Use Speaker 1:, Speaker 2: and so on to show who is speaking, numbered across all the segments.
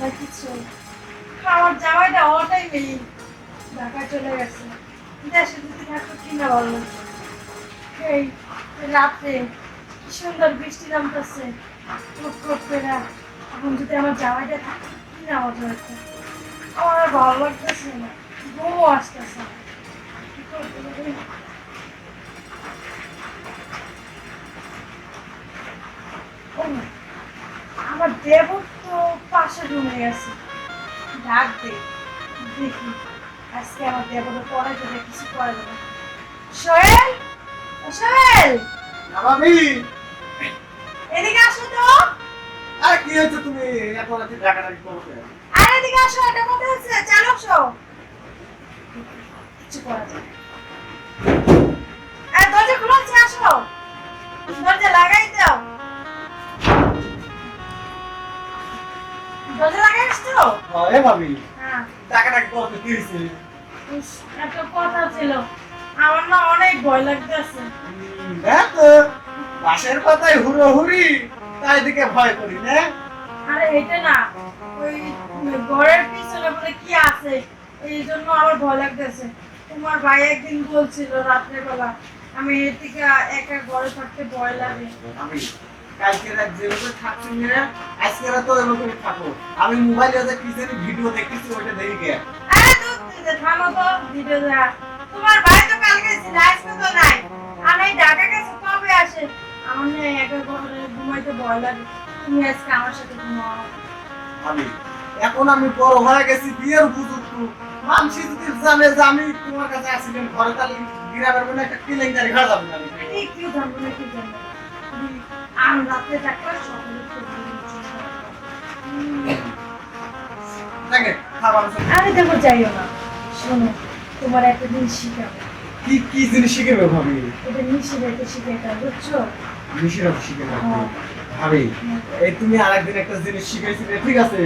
Speaker 1: না কিছু আমার জামাইটা ওটাই নেই ঢাকায় চলে গেছে। দেশে যদি থাকতো ভালো লাগতো। এই রাত্রে কি সুন্দর বৃষ্টি নামতেছে। টুক টুক করে। এখন যদি আমার জামাইটা থাকতো কিনা মজা হতো আমার ভালো লাগতেছে না। বউ আসতেছে। কি আমার দেবর পাশে রুমে গেছে। ডাক দে দেখি। আজকে আমার দেবরের পরে যাবে কিছু করে দেবে সোহেল ও সোহেল!
Speaker 2: আমি
Speaker 1: এদিকে আসো তো।
Speaker 2: আরে কি হয়েছে তুমি? এত রাতে ডাকাডাকি করতে
Speaker 1: আর এদিকে আসো এটা কথা হচ্ছে চালক আসো কিছু করা আর দরজা খোলা আছে আসো।
Speaker 2: এ ভাবি।
Speaker 1: হ্যাঁ।
Speaker 2: করতে কি হয়েছে
Speaker 1: একটা কথা ছিল। আমার না অনেক ভয় লাগতেছে।
Speaker 2: দেখ বাসের কথায় হুড়ো তাই দিকে ভয় করি না।
Speaker 1: আরে এটা না ওই ঘরের পিছনে বলে কি আছে এই জন্য আমার ভয় লাগতেছে। তোমার ভাই একদিন বলছিল রাত্রে বেলা আমি এর থেকে একা ঘরে থাকতে ভয় লাগে।
Speaker 2: আমি কালকে রাত যেভাবে থাকছি না আজকে রাত তো থাকো। আমি মোবাইলে যে কি জানি ভিডিও দেখতেছি ওইটা দেখে গে
Speaker 1: আরে দূর থামো তো ভিডিও দেখা তোমার ভাই তো কালকে ছিল আজকে তো নাই। আমি ঢাকা গেছে কবে আসে? আমার না একা ঘরে ঘুমাইতে ভয় লাগে। তুমি আজকে আমার সাথে ঘুমাও।
Speaker 2: আমি এখন আমি বড় হয়ে গেছি বিয়ের উপযুক্ত। মানুষ যদি জানে যে আমি তোমার কাছে আসছিলাম ঘরে তাহলে একটা ঘর যাবে না।
Speaker 1: এই কি জানব না কি জানব আর রাতে সকালে। আরে দেখো যাইও না। শোনো তোমার একটা দিন শিখাবো।
Speaker 2: কি কি জিনিস শিখেবে ভাবি?
Speaker 1: এটা শিখাইতে বুঝছ? হ্যাঁ।
Speaker 2: ভাবি এই তুমি আরেকদিন একটা জিনিস শিখাইছিলে ঠিক আছে?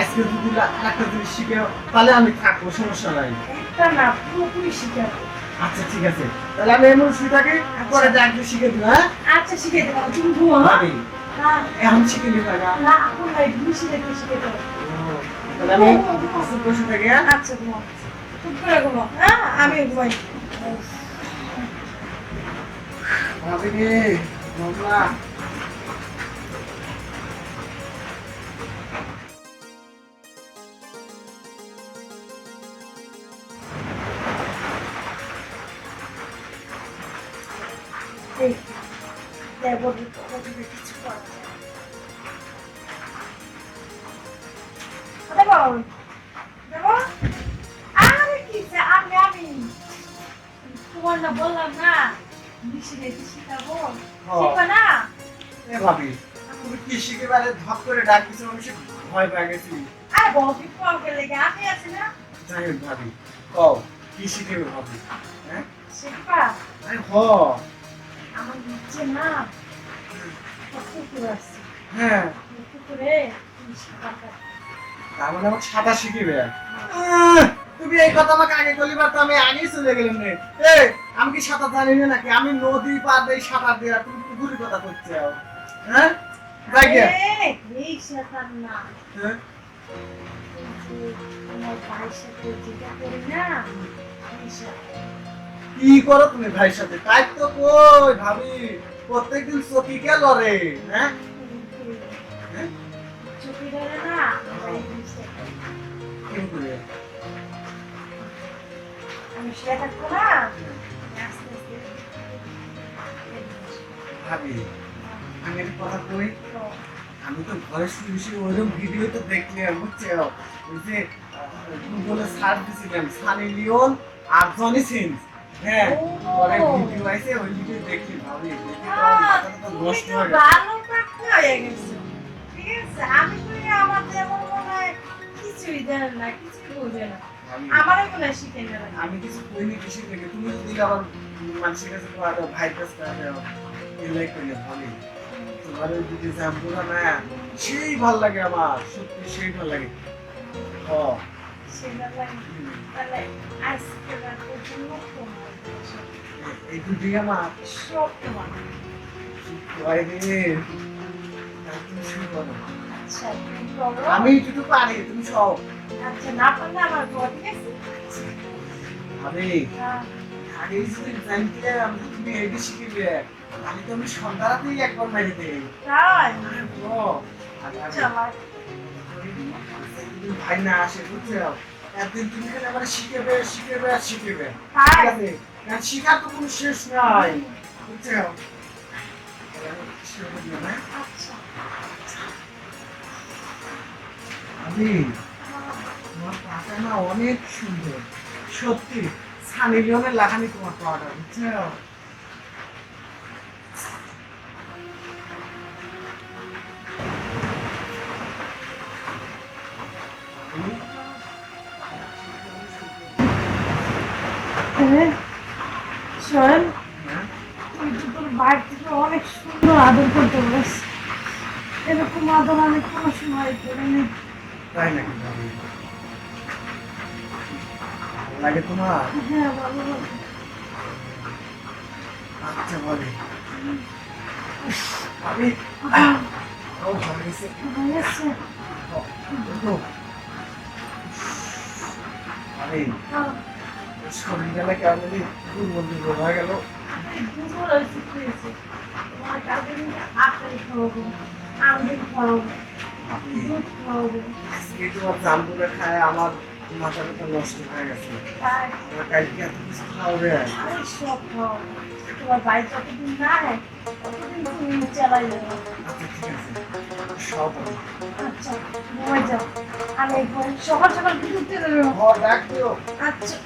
Speaker 2: আজকে যদি আরেকটা জিনিস শিখে তাহলে আমি থাকব সমস্যা নাই।
Speaker 1: একটা না পুরোপুরি শিখাবো।
Speaker 2: আচ্ছা ঠিক আছে। তাহলে আমি এমন শুয়ে পরে যা শিখে দিব হ্যাঁ?
Speaker 1: আচ্ছা শিখে পারো তুমি ঘুমো হ্যাঁ? হ্যাঁ।
Speaker 2: এখন শিখে নিব না
Speaker 1: না এখন নাই নিশিরাইতে শিখাইতে হবে
Speaker 2: তাহলে আমি বসে হ্যাঁ?
Speaker 1: আচ্ছা ঘুমো চুপ করে ঘুমো হ্যাঁ? আমি ঘুমাই।
Speaker 2: ভাবি রে মামলা
Speaker 1: দেবরের কথা যদি কিছু করা যায় দেবর দেবর আরে কি আমি আমি তোমার না বললাম না নিশিরাইতে শিখাবো
Speaker 2: হ্যাঁ।
Speaker 1: শিখবে না?
Speaker 2: এ ভাবি তুমি কি শিখে বেড়ে ধপ করে ডাক দিছো আমি ভয় পেয়ে গেছি।
Speaker 1: আরে লেগে আমি আছি না।
Speaker 2: যাই হোক ভাবি কও কি শিখেবে ভাবি হ্যাঁ?
Speaker 1: শিখবা?
Speaker 2: আরে হ।
Speaker 1: আমার নিচে না।
Speaker 2: হ্যাঁ।
Speaker 1: ওই সাঁতার কাটো।
Speaker 2: আমাকে সাঁতার শিখিবে তুমি এই কথা আমাকে আগে বলি তো আমি আগেই চলে গেলাম রে। এ আমি কি সাঁতার জানি না নাকি? আমি নদী পার দিয়ে সাঁতার দিয়ে তুমি পুকুরের কথা করছ হ্যাঁ? যাই গে
Speaker 1: এই সাঁতার না।
Speaker 2: হ্যাঁ?
Speaker 1: আমার ভাইয়ের সাথে যেটা করি না এই সাঁতার।
Speaker 2: কি করো তুমি ভাইয়ের সাথে? তাই তো কই ভাবি? প্রত্যেকদিন চকি কে লড়ে হ্যাঁ?
Speaker 1: আমি
Speaker 2: ভাবি কথা কই?
Speaker 1: তো,
Speaker 2: আমি তো ঘরে শুয়ে শুয়ে ওইরকম ভিডিও তো দেখলাম বুঝছে? ওই যে গুগলে সার্চ দিছিলাম সানি লিওন আর জনি সিন্স। হ্যাঁ। পরে ভিডিও আইছে ওই ভিডিও দেখি ভাবি দেখি তো
Speaker 1: আহ,
Speaker 2: মাথাটা তো
Speaker 1: তুমি
Speaker 2: নষ্ট হয়ে গেছে
Speaker 1: ভালো পাক্কা হয়ে গেছো। ঠিক আছে? আমি করি আমার যেমন মনে হয় কিছুই না, কিছুই বোঝে না।
Speaker 2: আমি-
Speaker 1: আমারও মনে শিখে গেল।
Speaker 2: আমি কিছু কইনি কিছু থেকে তুমি যদি আবার মানুষের কাছে কাছে এলাই কইলে ভাবি তোমার ওই দিকে জানব না সেই ভালো লাগে আমার সত্যি সেই ভালো লাগে হ
Speaker 1: লাগে। তাহলে আজকে রাতের জন্য
Speaker 2: এই দুটি আমার। আমি একটু পারি তুমি সব।
Speaker 1: আচ্ছা না পারলে আমার ঘর ঠিক আছে
Speaker 2: আমি। আগে যদি জানতে আমি তো তুমি এডি শিখিবে আমি তো আমি সন্ধ্যাতেই একবার মেরে দেই
Speaker 1: তাই
Speaker 2: ভাই না আসে বুঝছ? একদিন তুমি খালি আমার শিখেবে শিখেবে আর শিখেবে। ঠিক আছে? কারণ শিখার তো কোনো শেষ নাই। বুঝছ আমি।
Speaker 1: আচ্ছা।
Speaker 2: আমি তোমার পাটা না অনেক সুন্দর। সত্যি সানি লিওনের লাগানি তোমার পাটা বুঝছ
Speaker 1: হ্যাঁ শোন
Speaker 2: হ্যাঁ?
Speaker 1: তোর অনেক সুন্দর আদর করতে পারিস। এরকম আদর আমি কোনো সময় করিনি
Speaker 2: তাই নাকি লাগে তোমার?
Speaker 1: হ্যাঁ ভালো লাগে।
Speaker 2: আচ্ছা বলে আমি ও ভালো গেছে
Speaker 1: গেছে।
Speaker 2: আরে
Speaker 1: আহ,
Speaker 2: শরীরটা না কেমন দুর্বল দুর্বল হয়ে গেল খায় আমার মাথা ব্যথা নষ্ট হয়ে গেছে কালকে এত কিছু খাওয়াবে
Speaker 1: সব খাওয়াবো। তোমার বাড়ি যতদিন না ততদিন তুমি চালাই যাব।
Speaker 2: আচ্ছা সব।
Speaker 1: আচ্ছা, ঘুমাই যাও। আমি সকাল সকাল বিদ্যুৎ দিয়ে দেবো।
Speaker 2: দিও
Speaker 1: আচ্ছা